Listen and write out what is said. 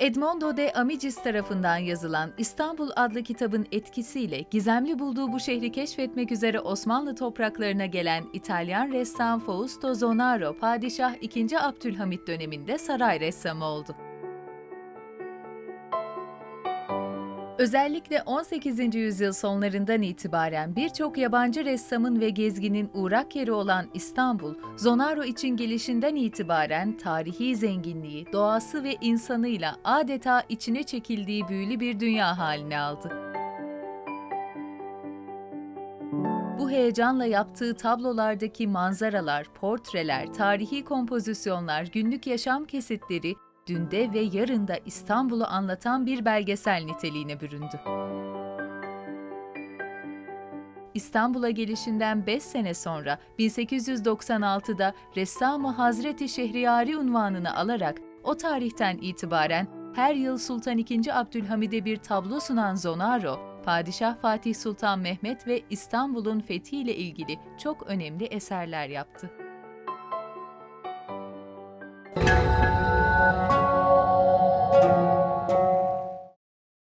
Edmondo de Amicis tarafından yazılan İstanbul adlı kitabın etkisiyle gizemli bulduğu bu şehri keşfetmek üzere Osmanlı topraklarına gelen İtalyan ressam Fausto Zonaro, Padişah II. Abdülhamit döneminde saray ressamı oldu. Özellikle 18. yüzyıl sonlarından itibaren birçok yabancı ressamın ve gezginin uğrak yeri olan İstanbul, Zonaro için gelişinden itibaren tarihi zenginliği, doğası ve insanıyla adeta içine çekildiği büyülü bir dünya haline aldı. Bu heyecanla yaptığı tablolardaki manzaralar, portreler, tarihi kompozisyonlar, günlük yaşam kesitleri dünde ve yarında İstanbul'u anlatan bir belgesel niteliğine büründü. İstanbul'a gelişinden 5 sene sonra 1896'da Ressam-ı Hazreti Şehriyari unvanını alarak o tarihten itibaren her yıl Sultan II. Abdülhamid'e bir tablo sunan Zonaro, Padişah Fatih Sultan Mehmet ve İstanbul'un fethiyle ilgili çok önemli eserler yaptı.